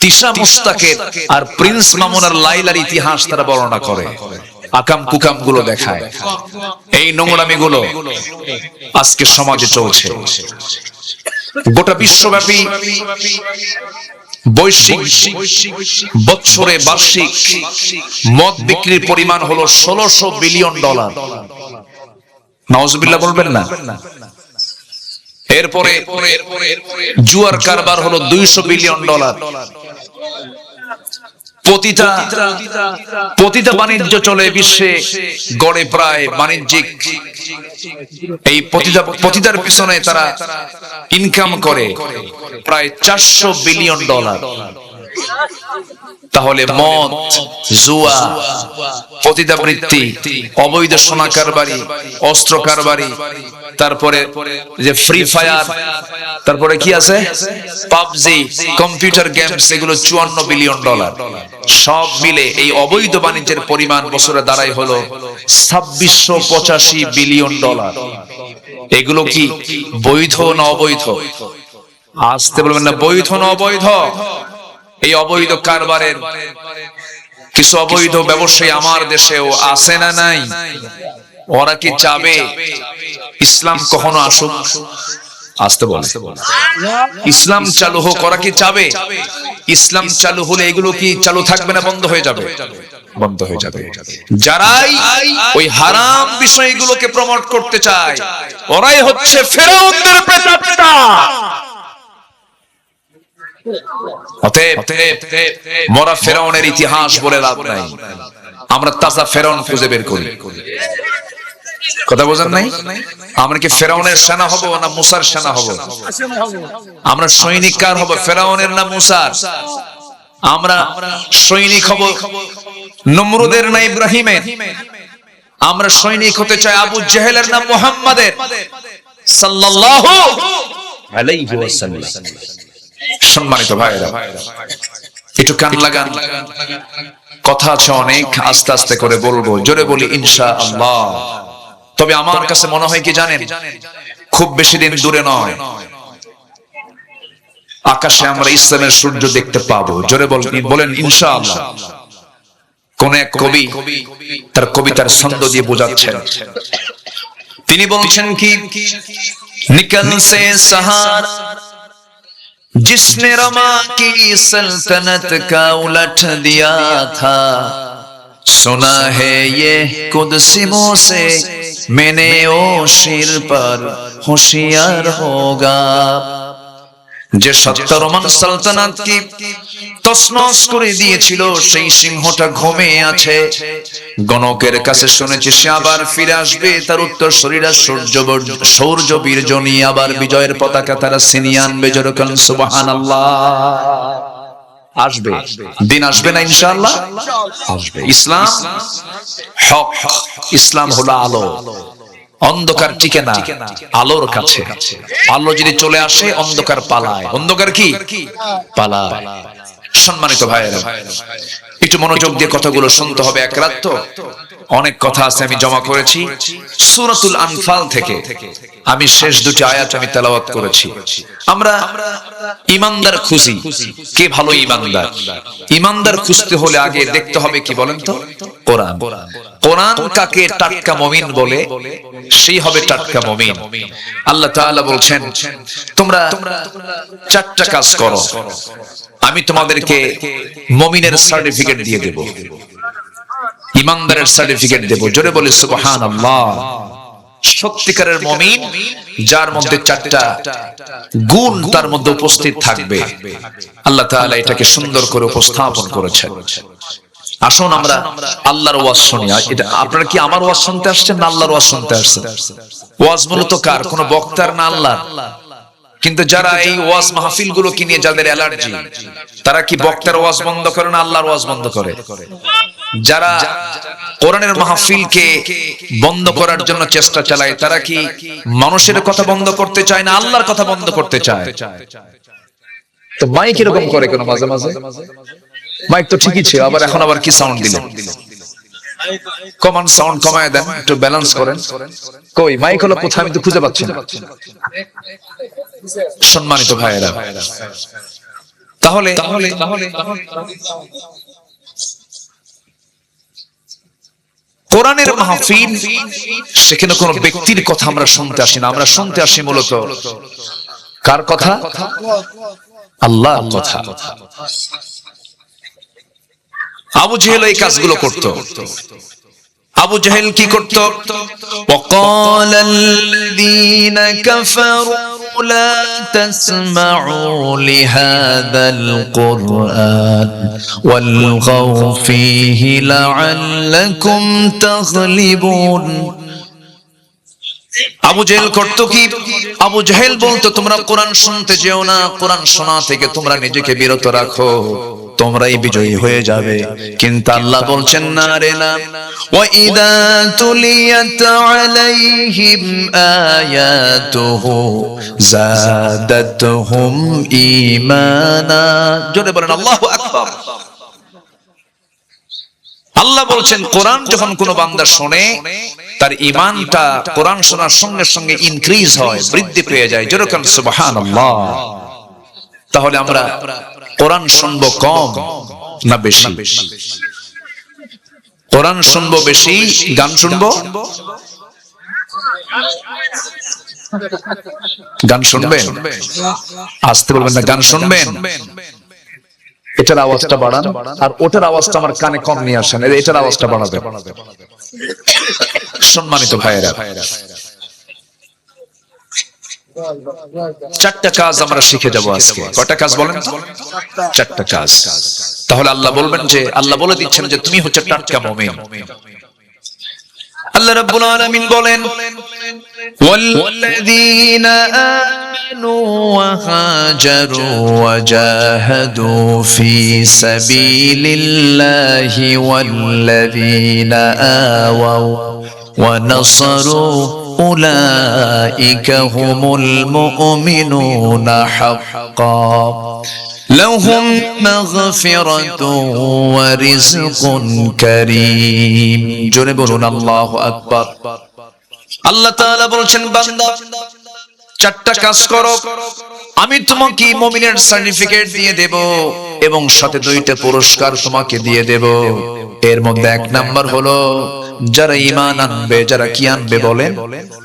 তিশা মুস্তাকের আর Prince মামুনার লাইলার ইতিহাস তারা বর্ণনা করে। আকাম কুকামগুলো দেখায়। এই নোংরামি গুলো আজকে সমাজে চলছে। গোটা বিশ্বব্যাপী বৈশ্বিক বছরে বার্ষিক মদ বিক্রির পরিমাণ হলো ষোলোশো বিলিয়ন ডলার। নওয়াজবিল্লাহ বলবেন না? এরপরে জুয়ার কারবার হলো দুইশো বিলিয়ন ডলার। পতিতা পতিতা বাণিজ্য চলে বিশ্বে, গড়ে প্রায় বাণিজ্যিক। এই পতিতা পতিতার পিছনে তারা ইনকাম করে প্রায় চারশো বিলিয়ন ডলার। তাহলে মদ, জুয়া পতিতাবৃত্তি অবৈধ সোনা কারবারি, অস্ত্র কারবারি তারপরে যে ফ্রি ফায়ার তারপরে কি আছে? পাবজি কম্পিউটার গেমস এগুলো চুয়ান্ন বিলিয়ন ডলার সব মিলে এই অবৈধ বাণিজ্যের পরিমাণ বছরে দাঁড়াই হলো ছাব্বিশশো পঁচাশি বিলিয়ন ডলার এগুলো কি বৈধ না অবৈধ? আসতে বলবেন না, বৈধ না অবৈধ? এই অবৈধ কারবারের কিছু অবৈধ ব্যবসায়ী আমার দেশেও আছে না নাই? ওরা কি চাবে ইসলাম কখনো আসুক? আসতে বলে। ইসলাম চালু হোক, ওরা কি চাবে ইসলাম চালু হলে এগুলো কি চালু থাকবে না বন্ধ হয়ে যাবে? বন্ধ হয়ে যাবে। যারাই ওই হারাম বিষয়গুলোকে প্রমোট করতে চায়, ওরাই হচ্ছে ফেরাউনদের প্রেতাত্মা। অতএব, মরা ফেরাউনের ইতিহাস বলে লাভ নাই। আমরা তাজা ফেরাউন খুঁজে বের করি। কথা বোঝেন নাই? আমরা কি ফেরাউনের সেনা হব না মুসার সেনা হব? আমরা সৈনিক কার হব? ফেরাউনের না মুসার? আমরা সৈনিক হব নমরুদের না ইব্রাহিমের? আমরা সৈনিক হতে চাই আবু জেহেলের না মুহাম্মাদের? সাল্লাল্লাহু আলাইহি ওয়াসাল্লাম। সম্মানিত ভাইরা একটু কান লাগান। কথা আছে অনেক, আস্তে আস্তে করে বলব, জোরে বলি ইনশা আল্লাহ তবে আমার কাছে মনে হয় কি জানেন, খুব বেশি দিন দূরে নয়। আকাশে আমরা ইসলামের সূর্য দেখতে পাবো। জোরে বলেন ইনশা আল্লাহ কোন এক কবি তার কবিতার ছন্দ দিয়ে বোঝাচ্ছেন। তিনি বলছেন কি, নিকল সে সাহার जिसने रमा की सल्तनत का उलट दिया था, सुना है ये कुदसिमों से, मैंने ओ शिर पर होशियार होगा। যে সত্য রোমান সালতানাত কি তসনস করে দিয়েছিল, সেই সিংহটা ঘুমিয়ে আছে। গণকের কাছে শুনেছি, সে আবার ফিরে আসবে। তার উত্তর শরীরা সূর্য সৌর্য বীর্য নিয়ে আবার বিজয়ের পতাকা তারা ছিনিয়ে আনবে যেরকম সুবাহান আসবে। দিন আসবে না, ইনশাআল্লাহ? আসবে। ইসলাম? হক। ইসলাম হলো আলো। অন্ধকার টিকে না আলোর কাছে। আলো যদি চলে আসে অন্ধকার পালায়। অন্ধকার কি? পালায়। সম্মানিত ভাইয়েরা একটু মনোযোগ দিয়ে কথাগুলো শুনতে হবে এক রাত অনেক কথা আছে, আমি জমা করেছি। সুরাতুল আনফাল থেকে আমি শেষ দুটি আয়াত আমি তেলাওয়াত করেছি। আমরা ইমানদার খুঁজি, কে ভালো ইমানদার? ইমানদার খুঁজতে হলে আগে দেখতে হবে কি বলেন তো? কোরআন। কোরআন কাকে টাটকা মমিন বলে, সেই হবে টাটকা মমিন। আল্লাহ তাআলা বলছেন, তোমরা চারটা কাজ করো। আমি তোমাদেরকে মমিনের সার্টিফিকেট দিয়ে দেব। ইমানদারের সার্টিফিকেট দেব। জোরে বলে সুবহানাল্লাহ। সত্যিকারের মমিন, যার মধ্যে চারটা গুণ তার মধ্যে উপস্থিত থাকবে। আল্লাহ এটাকে সুন্দর করে উপস্থাপন করেছেন। আসুন আমরা আল্লাহর ওয়াজ শুনি। এটা আপনারা কি আমার ওয়াজ শুনতে আসছেন না আল্লাহর ওয়াজ শুনতে আসছেন? ওয়াজ মূলত কার? কোন বক্তার না আল্লাহ কিন্তু যারা এই ওয়াজ মাহফিলগুলো কিনে যাদের অ্যালার্জি? তারা কি বক্তার ওয়াজ বন্ধ করে না আল্লাহর ওয়াজ বন্ধ করে? যারা কোরআনের মাহফিলকে বন্ধ করার জন্য চেষ্টা চালায় তারা কি মানুষের কথা বন্ধ করতে চায় না আল্লাহর কথা বন্ধ করতে চায়? তো মাইক এরকম করে কেন মাঝে মাঝে? মাইক তো ঠিকই ছিল আবার এখন আবার কি সাউন্ড দিলেন কমান সাউন্ড কমায় দেন, একটু ব্যালেন্স করেন। কই মাইক হলো কোথায়? আমি তো খুঁজে পাচ্ছি না। সম্মানিত ভাইয়েরা। তাহলে তাহলে তাহলে, কোরআনের মাহফিল, সেখানে কোন ব্যক্তির কথা আমরা শুনতে আসি না। আমরা শুনতে আসি মূলত কার কথা? আল্লাহ কথা। আবু জেহেল এই কাজগুলো করত আবু জেহেল কি করত وقال الذين كفروا لا تسمعوا لهذا القرآن والغوا فيه لعلكم تغلبون আবু জেহেল করত কি আবু জেহেল বলতো তোমরা কোরআন শুনতে যেও না কোরআন শোনা থেকে তোমরা নিজেকে বিরত রাখো তোমরাই বিজয়ী হয়ে যাবে কিন্তু আল্লাহ বলছেন না রে না وإذا تليت عليهم آياته زادتهم إيمانا জোরে বলেন আল্লাহু আকবার আল্লাহ বলছেন কোরআন যখন কোন বান্দা শোনে তার ইমানটা কোরআন শোনার সঙ্গে সঙ্গে ইনক্রিজ হয় বৃদ্ধি পেয়ে যায় যেরকম সুবহানাল্লাহ তাহলে আমরা কোরআন শুনব কম না বেশি? কোরআন শুনব বেশি, গান শুনব? গান শুনবেন? আসতে বলবেন না, গান শুনবেন? এটার আওয়াজটা বাড়ান, আর ওটার আওয়াজটা আমার কানে কম নিয়ে আসেন এটার আওয়াজটা বাড়াবে সম্মানিত ভাইয়েরা চারটা কাজ আমরা শিখে দেবো আজকে। কটা কাজ বলেন চারটা কাজ। তাহলে আল্লাহ বলবেন যে আল্লাহ বলে দিচ্ছেন যে তুমি হচ্ছে টাটকা মুমিন। আল্লাহ রাব্বুল আলামিন বলেন ওয়াল্লাযীনা আমানু ওয়া হাজারু ওয়া জাহাদু ফী সাবীলিল্লাহি ওয়াল্লাযীনা আওয়াউ ওয়া নাসারু أولئك هم المؤمنون حقا لهم مغفرة ورزق كريم জোরে বলুন আল্লাহ আকবার আল্লাহ তাআলা বলছেন বান্দা চারটা কাজ করো আমি তোমাকে মুমিনের সার্টিফিকেট দিয়ে দেব এবং সাথে দুইটা পুরস্কার তোমাকে দিয়ে দেব এর মধ্যে এক নাম্বার হলো যারা ইমান আনবে, যারা কি আনবে বলেন?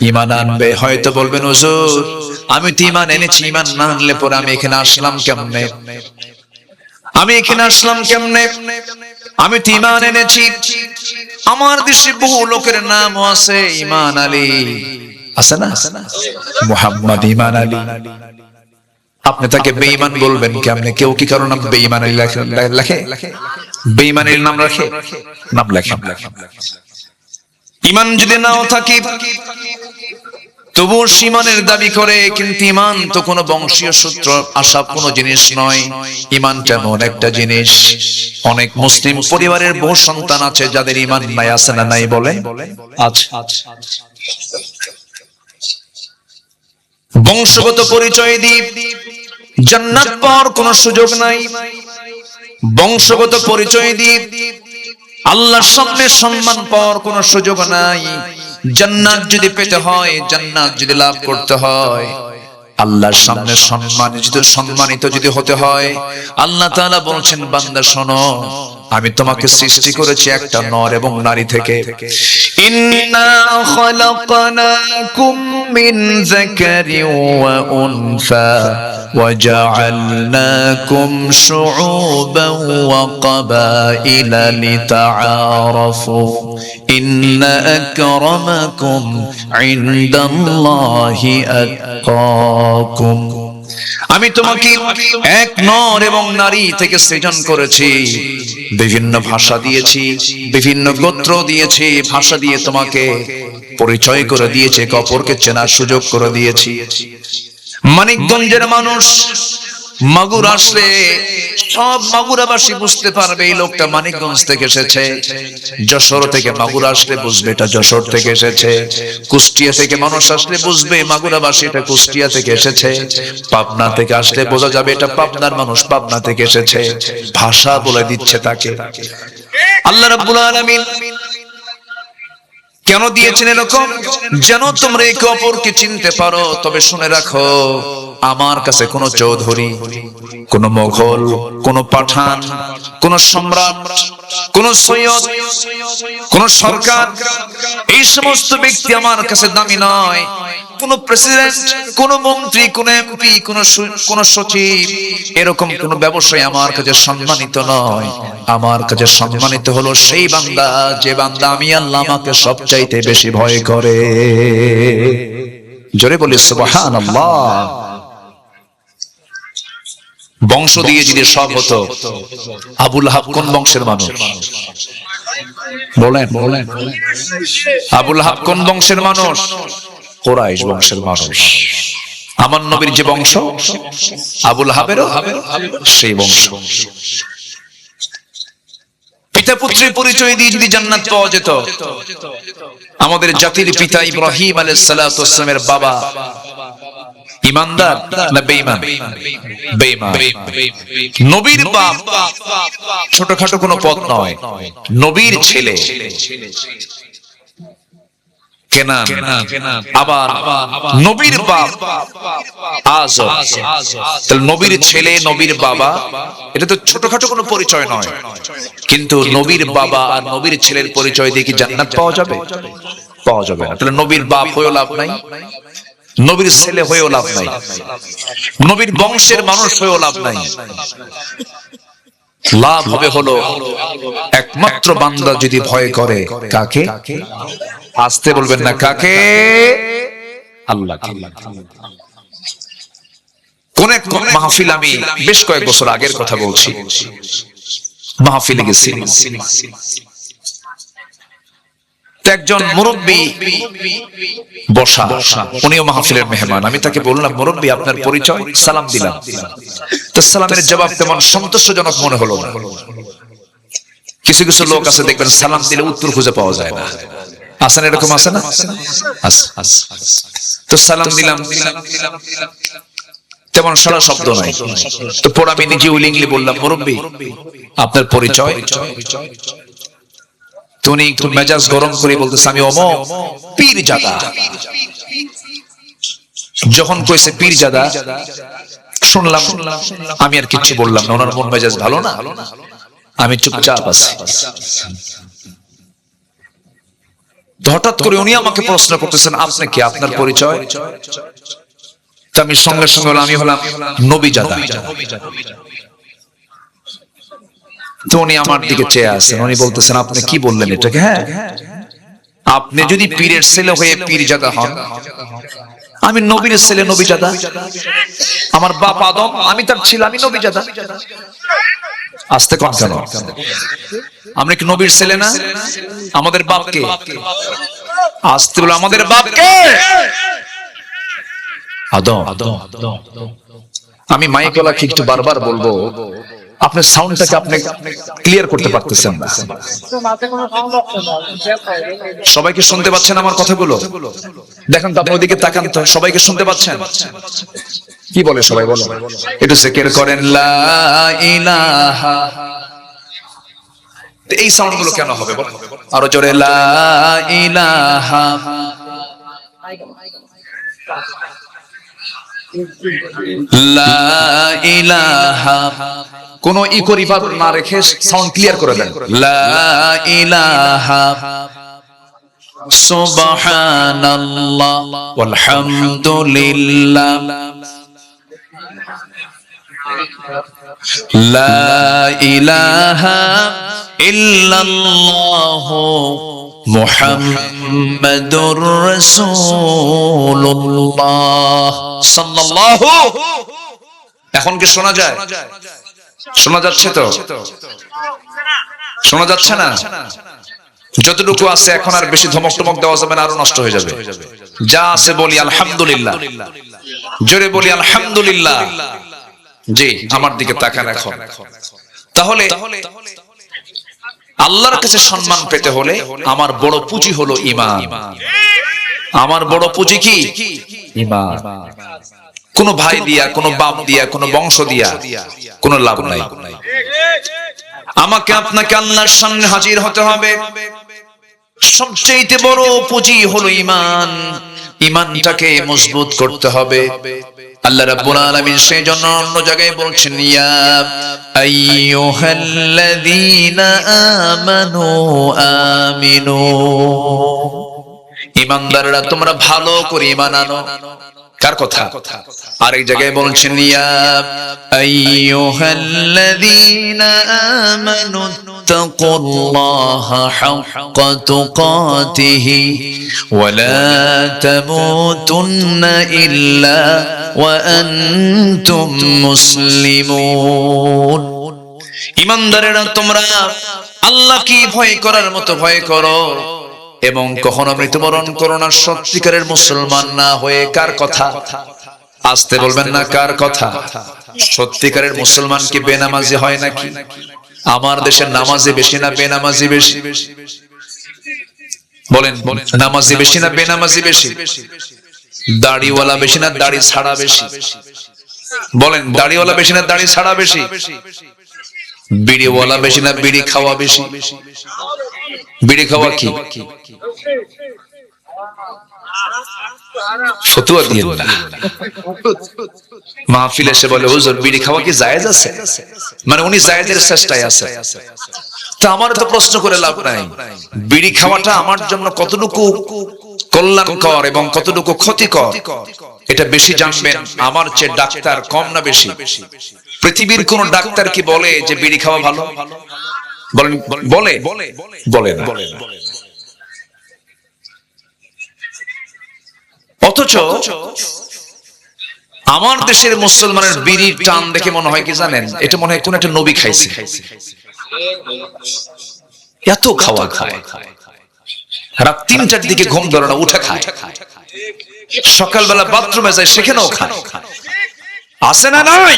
ঈমান আনবে, হয়তো বলবেন, হুজুর, আমি তো ঈমান এনেছি, ঈমান না আনলে পরে আমি এখানে আসলাম কেমনে? আমি এখানে আসলাম কেমনে? আমি তো ইমান এনেছি। আমার দেশে বহু লোকের নামও আছে ইমান আলী। আছে না? মোহাম্মদ ইমান আলী। আপনি তাকে বেঈমান বলবেন কেমনে? কেউ কি কারও নাম বেঈমান লেখে- লেখে? বেঈমান আলীর নাম রাখে? নাম লেখে। ইমান যদি নাও থাকি তবুও সীমানের দাবি করে কিন্তু ইমান তো কোনো বংশীয় সূত্র আসা কোনো জিনিস নয়। ইমানটা এমন একটা জিনিস। অনেক মুসলিম পরিবারের বহু সন্তান আছে যাদের ইমান নাই আছে না নাই বলে। আছে বংশগত পরিচয় দিই জান্নাত পাওয়ার কোনো সুযোগ নাই। বংশগত পরিচয় দিই আল্লাহর সামনে সম্মান পাওয়ার কোনো সুযোগ নাই। জান্নাত যদি পেতে হয়, জান্নাত যদি লাভ করতে হয়, আল্লাহর সামনে সম্মানিত সম্মানিত যদি হতে হয়, আল্লাহ তাআলা বলছেন, বান্দা, শোনো, আমি তোমাকে সৃষ্টি করেছি একটা নর এবং নারী থেকে। ইন্না খলাকনাকুম মিন যাকারিন ওয়া উনসা। وجعلناكم شعوبا وقبائل لتعارفوا إن أكرمكم عند الله أتقاكم আমি তোমাকে এক নর এবং নারী থেকে সৃজন করেছি বিভিন্ন ভাষা দিয়েছি বিভিন্ন গোত্র দিয়েছি ভাষা দিয়ে তোমাকে পরিচয় করে দিয়েছে অপরকে চেনার সুযোগ করে দিয়েছি মানিকগঞ্জের মানুষ মাগুর আসলে সব মাগুরাবাসী বুঝতে পারবে এই লোকটা মানিকগঞ্জ থেকে এসেছে। যশোর থেকে মাগুর আসলে বুঝবে এটা যশোর থেকে এসেছে। কুষ্টিয়া থেকে মানুষ আসলে বুঝবে মাগুরাবাসী এটা কুষ্টিয়া থেকে এসেছে। পাবনা থেকে আসলে বোঝা যাবে এটা পাবনার মানুষ, পাবনা থেকে এসেছে। ভাষা বলে দিচ্ছে তাকে। আল্লাহ রাব্বুল আলামিন কেন দিয়েছেন এরকম? যেন তোমরা একে অপরকে চিনতে পারো। তবে শুনে রাখো আমার কাছে কোন চৌধুরী, কোন মোঘল, কোন পাঠান, কোন সম্রাট, কোন সৈয়দ, কোন সরকার, এই সমস্ত ব্যক্তি আমার কাছে দামি নয়। কোন প্রেসিডেন্ট কোন মন্ত্রী, কোন এমপি কোন কোন সচিব, এরকম কোন ব্যবসায়ী আমার কাছে সম্মানিত নয়। আমার কাছে সম্মানিত হলো সেই বান্দা, যে বান্দা আমি আল্লাহ আমাকে সবচাইতে বেশি ভয় করে। জোরে বলি, সুবহানাল্লাহ। বংশ দিয়ে যদি সব হতো, আবুল হাব কোন বংশের মানুষ? বলেন। বলেন আবুল হাব কোন বংশের মানুষ? কোরাইশ বংশের মানুষ। আমার নবীর যে বংশ, আবুল হাবেরও সেই বংশ। পিতা পুত্রের পরিচয় দিয়ে যদি জান্নাত পাওয়া যেত, আমাদের জাতির পিতা ইব্রাহিম আলাইহিস ওয়াসসালামের বাবা ইমানদার না বেঈমান? বেঈমান। নবীর বাপ ছোটখাটো কোনো পদ নয়। নবীর ছেলে। নবীর নবীর ছেলে, নবীর বাবা, এটা তো ছোটখাটো কোনো পরিচয় নয়। কিন্তু নবীর বাবা আর নবীর ছেলের পরিচয় দিয়ে কি জান্নাত পাওয়া যাবে? পাওয়া যাবে না। তাহলে নবীর বাপ হয়েও লাভ নাই। নবীর ছেলে হয়েও লাভ নাই। নবীর বংশের মানুষ হয়েও লাভ নাই। লাভ হবে হলো একমাত্র বান্দা যদি ভয় করে। কাকে? আসতে বলবেন না, কাকে? আল্লাহ কোন এক মাহফিল আমি বেশ কয়েক বছর আগের কথা বলছি। মাহফিলে গেছি। একজন মুরব্বী বসা। উনিও মাহফিলের মেহমান। আমি তাকে বললাম মুরব্বী আপনার পরিচয়? সালাম দিলাম। তো সালামের জবাব তেমন সন্তোষজনক মনে হলো না। কিছু কিছু লোক আছে দেখবেন সালাম দিলে উত্তর খুঁজে পাওয়া যায় না। আসেন এরকম আছে না। তো সালাম দিলাম। তেমন সারা শব্দ নাই। তো পর আমি নিজে উইলিংলি বললাম মুরব্বী আপনার পরিচয়? তো উনি একটু মেজাজ গরম করে বলতেছে, আমি অম পীর জাদা যখন কইছে পীর জাদা শুনলাম, আমি আর কিচ্ছু বললাম না, ওনার মন মেজাজ ভালো না? আমি চুপচাপ আছি। হঠাৎ করে উনি আমাকে প্রশ্ন করতেছেন, আপনি কি? আপনার পরিচয়? আমি সঙ্গে সঙ্গে আমি হলাম নবী জাদা তো উনি আমার দিকে চেয়ে আছেন। উনি বলতেছেন আপনি কি বললেন এটাকে? হ্যাঁ। আপনি যদি পীরের ছেলে হয়ে পীর জাদা হন আমি নবীর ছেলে নবী জাদা আমার বাপ আদম আমি তার ছিল আমি নবী জাদা আসতে কন কেন? আমরা কি নবীর ছেলে না? আমাদের বাপকে? আসতে বলো আমাদের বাপকে? আদম আদম। আমি মাইকলাকে একটু বারবার বলব? আপনার সাউন্ডটাকে আপনি ক্লিয়ার করতে পারতেছেন না। সবাইকে শুনতে পাচ্ছেন আমার কথাগুলো? দেখেন তো আপনি ওদিকে তাকান তো, সবাইকে শুনতে পাচ্ছেন? কি বলে সবাই বলো? একটু সেকের করেন, লা ইলাহা এই সাউন্ডগুলো কেন হবে বলো? আরও জোরে, লা ইলাহা লা ইলাহা কোন ইকো রিভার্ব না রেখে সাউন্ড ক্লিয়ার করে দেন। লা ইলাহা সুবহানাল্লাহ লা ইলাহা ইল্লাল্লাহ মুহাম্মাদুর রাসূলুল্লাহ। সাল্লাল্লাহু এখন কি শোনা যায়? শোনা যাচ্ছে তো? শোনা যাচ্ছে না? যতটুকু আছে এখন আর বেশি ধমক টমক দেওয়া যাবে না, আরও নষ্ট হয়ে যাবে। যা আছে বলি আলহামদুলিল্লাহ। জোরে বলি আলহামদুলিল্লাহ। জি, আমার দিকে তাকান এখন। তাহলে আল্লাহর কাছে সম্মান পেতে হলে আমার বড় পুঁজি হলো ইমান। আমার বড় পুঁজি কি? ইমান। কোন ভাই দিয়া, কোন বাপ দিয়া, কোন বংশ দিয়া কোন লাভ নাই। আমাকে আপনাকে আল্লাহর সামনে হাজির হতে হবে। সবচেয়ে বড় পুঁজি হলো ইমান ইমানটাকে মজবুত করতে হবে। আল্লাহ রাব্বুল আলামিন সেই জন্য অন্য জায়গায় বলছেন, ইয়া আইয়ুহাল্লাযীনা আমানু আমিনু। ইমানদাররা তোমরা ভালো করে ঈমান আনো। কার কথা? আরেক জায়গায় বলছেন ইয়া আইয়ুহাল্লাযীনা আমানু اتقوا حق تقاته ولا تموتن إلا وأنتم مسلمون ইমানদারেরা তোমরা আল্লাহকে ভয় করার মতো ভয় করো এবং কখনো মৃত্যুবরণ করো না সত্যিকারের মুসলমান না হয়ে কার কথা আসতে বলবেন না কার কথা? সত্যিকারের মুসলমান কি বেনামাজি হয় নাকি? আমার দেশের নামাজি বেশি না বেনামাজি বেশি? বলেন, নামাজি বেশি না বেনামাজি বেশি? দাড়িওয়ালা বেশি না দাড়ি ছাড়া বেশি? বলেন, দাড়িওয়ালা বেশি না দাড়ি ছাড়া বেশি? বিড়িওয়ালা বেশি না বিড়ি খাওয়া বেশি? বিড়ি খাওয়া কি? ফতুয়া দিয়ে না। মাহফিল এসে বলে, হুজুর, বিড়ি খাওয়া কি জায়েজ আছে? মানে উনি জায়েজের চেষ্টায় আছে। তা আমার তো প্রশ্ন করে লাভ নাই। বিড়ি খাওয়াটা আমার জন্য কতটুকু কল্যাণকর এবং কতটুকু ক্ষতিকর, এটা বেশি জানবেন আমার চেয়ে ডাক্তার কম না বেশি। পৃথিবীর কোন ডাক্তার কি বলে যে বিড়ি খাওয়া ভালো? বলেন, বলে বলে না। অথচ আমার দেশের মুসলমানের বিড়ির টান দেখে মনে হয় কি জানেন? এটা মনে হয় কোন একটা নবী খাইছে। এত খাওয়া খায়। রাত তিনটার দিকে ঘুম ধরে না, উঠে খায়। সকালবেলা বাথরুমে যায়, সেখানেও খায়। আসে না নাই?